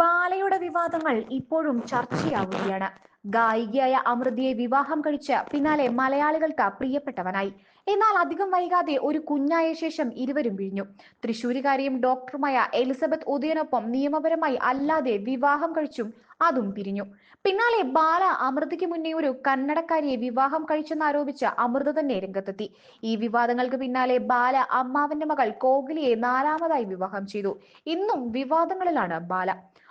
ബാലയുടെ വിവാദങ്ങൾ ഇപ്പോഴും ചർച്ചയാവുകയാണ്. ഗായികയായ അമൃതിയെ വിവാഹം കഴിച്ച് പിന്നാലെ മലയാളികൾക്ക് പ്രിയപ്പെട്ടവനായി. എന്നാൽ അധികം വൈകാതെ ഒരു കുഞ്ഞായ ശേഷം ഇരുവരും പിരിഞ്ഞു തൃശൂരുകാരിയും ഡോക്ടറുമായ എലിസബത്ത് ഉദയനൊപ്പം നിയമപരമായി അല്ലാതെ വിവാഹം കഴിച്ചും അതും പിരിഞ്ഞു. പിന്നാലെ ബാല അമൃതയ്ക്ക് മുന്നേ ഒരു കന്നടക്കാരിയെ വിവാഹം കഴിച്ചെന്നാരോപിച്ച് അമൃത തന്നെ രംഗത്തെത്തി. ഈ വിവാദങ്ങൾക്ക് പിന്നാലെ ബാല അമ്മാവന്റെ മകൾ കോഹ്ലിയെ നാലാമതായി വിവാഹം ചെയ്തു. ഇന്നും വിവാദങ്ങളിലാണ് ബാല.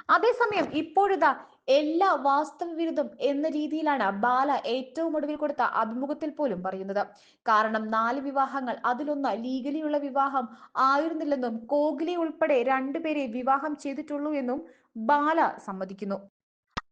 അതേസമയം ഇപ്പോഴിതാ എല്ലാ വാസ്തവ വിരുദ്ധം എന്ന രീതിയിലാണ് ബാല ഏറ്റവും ഒടുവിൽ കൊടുത്ത അഭിമുഖത്തിൽ പോലും പറയുന്നത്. കാരണം നാല് വിവാഹങ്ങൾ അതിലൊന്ന് ലീഗലിയുള്ള വിവാഹം ആയിരുന്നില്ലെന്നും കോഹ്ലി ഉൾപ്പെടെ രണ്ടുപേരെ വിവാഹം ചെയ്തിട്ടുള്ളൂ എന്നും ബാല സമ്മതിക്കുന്നു.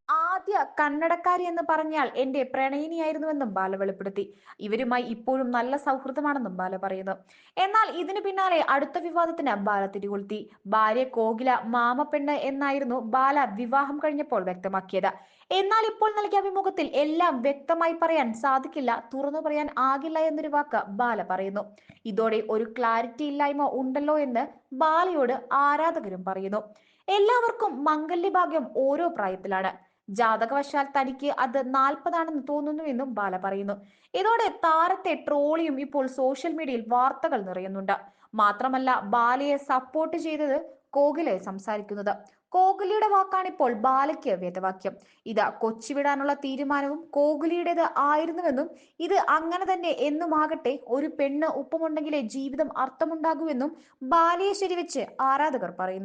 ആദ്യ കന്നഡക്കാരി എന്ന് പറഞ്ഞാൽ എന്റെ പ്രണയിനിയായിരുന്നുവെന്നും ബാല വെളിപ്പെടുത്തി. ഇവരുമായി ഇപ്പോഴും നല്ല സൗഹൃദമാണെന്നും ബാല പറയുന്നു. എന്നാൽ ഇതിനു പിന്നാലെ അടുത്ത വിവാദത്തിന് ബാല തിരികൊളുത്തി. ഭാര്യ കോകില മാമപ്പെണ്ണ് എന്നായിരുന്നു ബാല വിവാഹം കഴിഞ്ഞപ്പോൾ വ്യക്തമാക്കിയത്. എന്നാൽ ഇപ്പോൾ നൽകിയ അഭിമുഖത്തിൽ എല്ലാം വ്യക്തമായി പറയാൻ സാധിക്കില്ല തുറന്നു പറയാൻ ആകില്ല എന്നൊരു വാക്ക് ബാല പറയുന്നു. ഇതോടെ ഒരു ക്ലാരിറ്റി ഇല്ലായ്മ ഉണ്ടല്ലോ എന്ന് ബാലയോട് ആരാധകരും പറയുന്നു. എല്ലാവർക്കും മംഗല്യഭാഗ്യം ഓരോ പ്രായത്തിലാണ്. ജാതകവശാൽ തനിക്ക് അത് നാൽപ്പതാണെന്ന് തോന്നുന്നുവെന്നും ബാല പറയുന്നു. ഇതോടെ താരത്തെ ട്രോളിയും ഇപ്പോൾ സോഷ്യൽ മീഡിയയിൽ വാർത്തകൾ നിറയുന്നുണ്ട്. മാത്രമല്ല ബാലയെ സപ്പോർട്ട് ചെയ്തത് കോഹ്ലിയെ സംസാരിക്കുന്നത്. കോഹ്ലിയുടെ വാക്കാണ് ഇപ്പോൾ ബാലയ്ക്ക് വേദവാക്യം. ഇത് കൊച്ചിവിടാനുള്ള തീരുമാനവും കോഹ്ലിയുടേത് ആയിരുന്നുവെന്നും ഇത് അങ്ങനെ തന്നെ എന്നുമാകട്ടെ ഒരു പെണ്ണ് ഒപ്പമുണ്ടെങ്കിലേ ജീവിതം അർത്ഥമുണ്ടാകുമെന്നും ബാലയെ ശരിവെച്ച് ആരാധകർ പറയുന്നു.